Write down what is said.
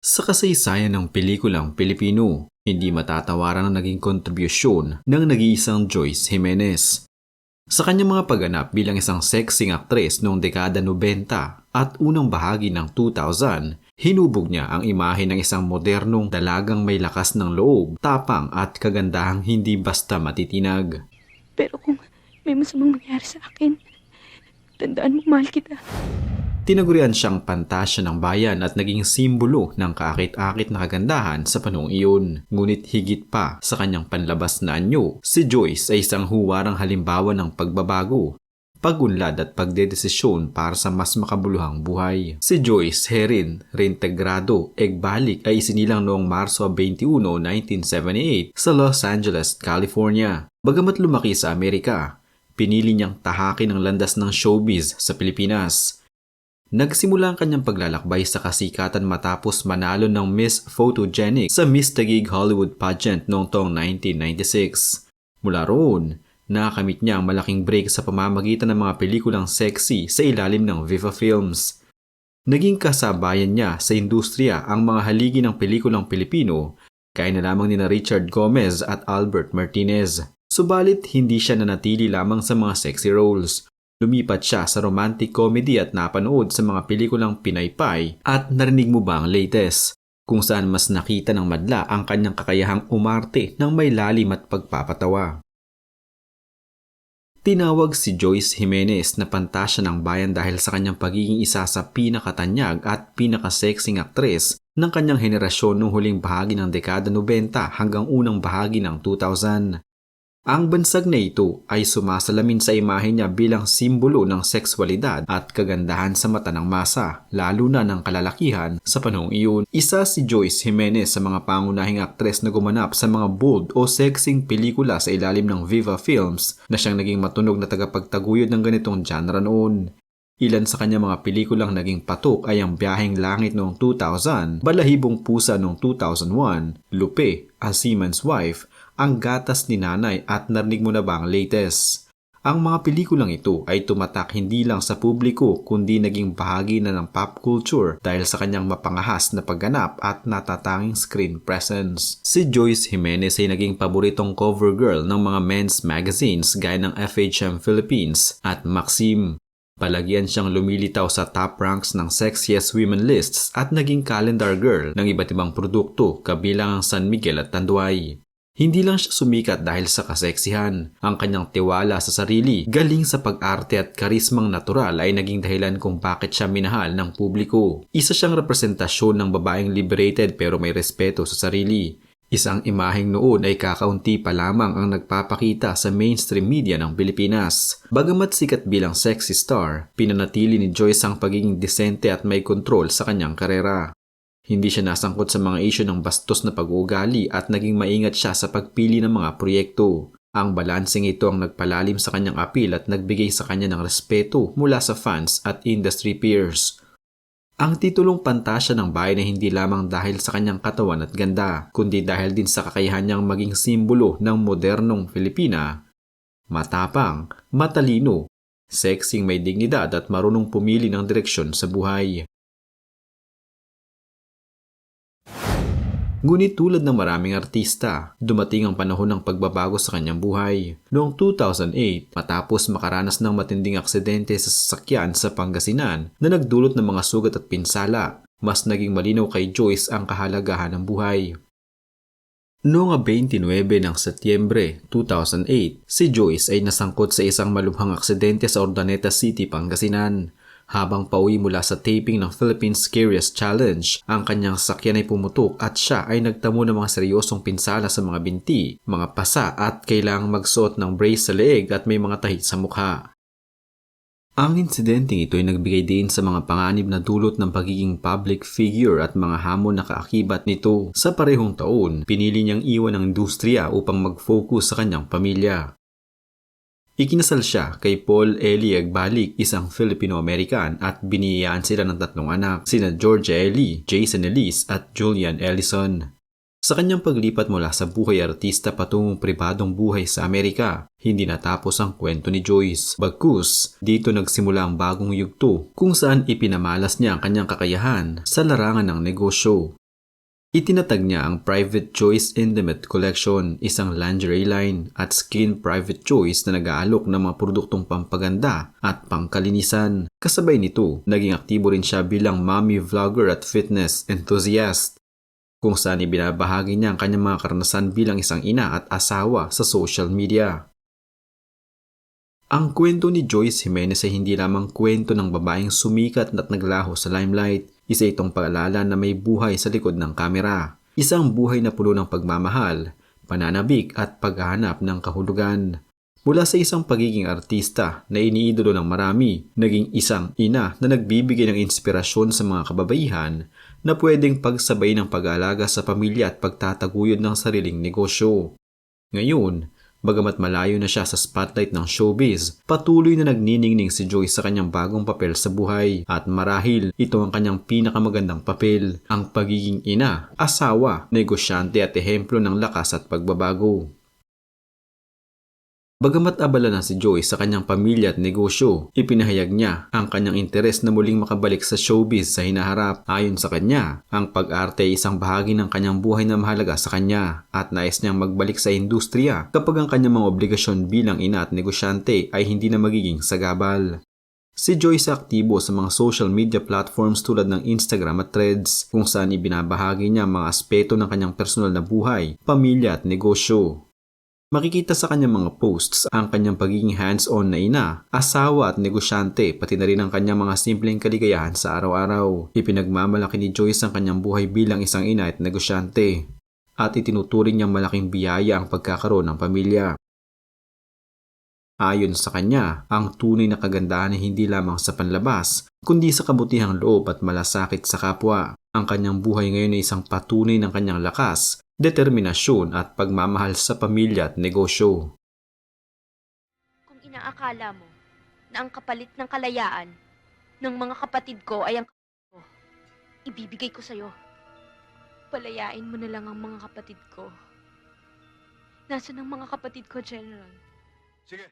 Sa kasaysayan ng pelikulang Pilipino, hindi matatawaran ang naging kontribusyon ng nag-iisang Joyce Jimenez. Sa kanyang mga pagganap bilang isang sexing aktres noong dekada 90 at unang bahagi ng 2000, hinubog niya ang imahe ng isang modernong dalagang may lakas ng loob, tapang at kagandahang hindi basta matitinag. Pero kung may masamang mangyari sa akin, tandaan mo, mahal kita. Tinagurian siyang pantasya ng bayan at naging simbolo ng kaakit-akit na kagandahan sa panahong iyon. Ngunit higit pa sa kanyang panlabas na anyo, si Joyce ay isang huwarang halimbawa ng pagbabago, pagunlad at pagdedesisyon para sa mas makabuluhang buhay. Si Joyce Herin Reintegrado Egbalik ay isinilang noong Marso 21, 1978 sa Los Angeles, California. Bagamat lumaki sa Amerika, pinili niyang tahakin ang landas ng showbiz sa Pilipinas. Nagsimula ang kanyang paglalakbay sa kasikatan matapos manalo ng Miss Photogenic sa Miss Taguig Hollywood pageant noong taong 1996. Mula roon, nakakamit niya ang malaking break sa pamamagitan ng mga pelikulang sexy sa ilalim ng Viva Films. Naging kasabayan niya sa industriya ang mga haligi ng pelikulang Pilipino, kaya na lamang ni na Richard Gomez at Albert Martinez. Subalit hindi siya nanatili lamang sa mga sexy roles. Lumipat siya sa romantic comedy at napanood sa mga pelikulang Pinaypay at narinig mo ba ang latest? Kung saan mas nakita ng madla ang kanyang kakayahang umarte ng may lalim at pagpapatawa. Tinawag si Joyce Jimenez na pantasya ng bayan dahil sa kanyang pagiging isa sa pinakatanyag at pinakasexing aktres ng kanyang henerasyon noong huling bahagi ng dekada 90 hanggang unang bahagi ng 2000. Ang bansag na ito ay sumasalamin sa imahe niya bilang simbolo ng sexualidad at kagandahan sa mata ng masa, lalo na ng kalalakihan sa panahong iyon. Isa si Joyce Jimenez sa mga pangunahing aktres na gumanap sa mga bold o sexing pelikula sa ilalim ng Viva Films na siyang naging matunog na tagapagtaguyod ng ganitong genre noon. Ilan sa kanya mga pelikulang naging patok ay ang Biyaheng Langit noong 2000, Balahibong Pusa noong 2001, Lupe, A Seaman's Wife, Ang Gatas ni Nanay at Narinig Mo Na Ba ang Latest. Ang mga pelikulang ito ay tumatak hindi lang sa publiko kundi naging bahagi na ng pop culture dahil sa kanyang mapangahas na pagganap at natatanging screen presence. Si Joyce Jimenez ay naging paboritong cover girl ng mga men's magazines gaya ng FHM Philippines at Maxim. Palagyan siyang lumilitaw sa top ranks ng Sexiest Women lists at naging calendar girl ng iba't ibang produkto kabilang ang San Miguel at Tanduay. Hindi lang siya sumikat dahil sa kaseksihan. Ang kanyang tiwala sa sarili, galing sa pag-arte at karismang natural ay naging dahilan kung bakit siya minahal ng publiko. Isa siyang representasyon ng babaeng liberated pero may respeto sa sarili. Isang imaheng noon ay kakaunti pa lamang ang nagpapakita sa mainstream media ng Pilipinas. Bagamat sikat bilang sexy star, pinanatili ni Joyce ang pagiging desente at may kontrol sa kanyang karera. Hindi siya nasangkot sa mga isyo ng bastos na pag-uugali at naging maingat siya sa pagpili ng mga proyekto. Ang balansing ito ang nagpalalim sa kanyang appeal at nagbigay sa kanya ng respeto mula sa fans at industry peers. Ang titulong pantasya ng bayan ay hindi lamang dahil sa kanyang katawan at ganda, kundi dahil din sa kakayahan niyang maging simbolo ng modernong Filipina. Matapang, matalino, sexing may dignidad at marunong pumili ng direksyon sa buhay. Ngunit tulad ng maraming artista, dumating ang panahon ng pagbabago sa kanyang buhay. Noong 2008, matapos makaranas ng matinding aksidente sa sasakyan sa Pangasinan na nagdulot ng mga sugat at pinsala, mas naging malinaw kay Joyce ang kahalagahan ng buhay. Noong 29 ng Setyembre 2008, si Joyce ay nasangkot sa isang malubhang aksidente sa Ordaneta City, Pangasinan. Habang pauwi mula sa taping ng Philippines Scariest Challenge, ang kanyang sakyan ay pumutok at siya ay nagtamo ng mga seryosong pinsala sa mga binti, mga pasa at kailangang magsuot ng brace sa leeg at may mga tahi sa mukha. Ang insidenteng ito ay nagbigay din sa mga panganib na dulot ng pagiging public figure at mga hamon na kaakibat nito. Sa parehong taon, pinili niyang iwan ang industriya upang mag-focus sa kanyang pamilya. Ikinasal siya kay Paul Eli Agbalik, isang Filipino-American at biniyayaan sila ng tatlong anak, sina Georgia Eli, Jason Elise at Julian Ellison. Sa kanyang paglipat mula sa buhay artista patungong pribadong buhay sa Amerika, hindi natapos ang kwento ni Joyce. Bagkus, dito nagsimula ang bagong yugto kung saan ipinamalas niya ang kanyang kakayahan sa larangan ng negosyo. Itinatag niya ang Private Choice Intimate Collection, isang lingerie line at Skin Private Choice na nag-aalok ng mga produktong pampaganda at pangkalinisan. Kasabay nito, naging aktibo rin siya bilang mommy vlogger at fitness enthusiast kung saan ibinabahagi niya ang kanyang mga karanasan bilang isang ina at asawa sa social media. Ang kwento ni Joyce Jimenez ay hindi lamang kwento ng babaeng sumikat at naglaho sa limelight. Isa itong paalala na may buhay sa likod ng kamera. Isang buhay na puno ng pagmamahal, pananabik at paghahanap ng kahulugan. Mula sa isang pagiging artista na iniidolo ng marami, naging isang ina na nagbibigay ng inspirasyon sa mga kababaihan na pwedeng pagsabay ng pag-aalaga sa pamilya at pagtataguyod ng sariling negosyo. Ngayon, bagamat malayo na siya sa spotlight ng showbiz, patuloy na nagniningning si Joy sa kanyang bagong papel sa buhay at marahil ito ang kanyang pinakamagandang papel, ang pagiging ina, asawa, negosyante at ehemplo ng lakas at pagbabago. Bagamat abala na si Joy sa kanyang pamilya at negosyo, ipinahayag niya ang kanyang interes na muling makabalik sa showbiz sa hinaharap. Ayon sa kanya, ang pag-arte ay isang bahagi ng kanyang buhay na mahalaga sa kanya at nais niyang magbalik sa industriya kapag ang kanyang mga obligasyon bilang ina at negosyante ay hindi na magiging sagabal. Si Joyce aktibo sa mga social media platforms tulad ng Instagram at Threads kung saan ibinabahagi niya mga aspeto ng kanyang personal na buhay, pamilya at negosyo. Makikita sa kanyang mga posts ang kanyang pagiging hands-on na ina, asawa at negosyante pati na rin ang kanyang mga simpleng kaligayahan sa araw-araw. Ipinagmamalaki ni Joyce ang kanyang buhay bilang isang ina at negosyante at itinuturing niyang malaking biyaya ang pagkakaroon ng pamilya. Ayon sa kanya, ang tunay na kagandahan ay hindi lamang sa panlabas, kundi sa kabutihang loob at malasakit sa kapwa. Ang kanyang buhay ngayon ay isang patunay ng kanyang lakas, determinasyon at pagmamahal sa pamilya at negosyo. Kung inaakala mo na ang kapalit ng kalayaan ng mga kapatid ko ay ang kapatid ko, ibibigay ko sa'yo. Palayain mo na lang ang mga kapatid ko. Nasaan ang mga kapatid ko, General? Sige.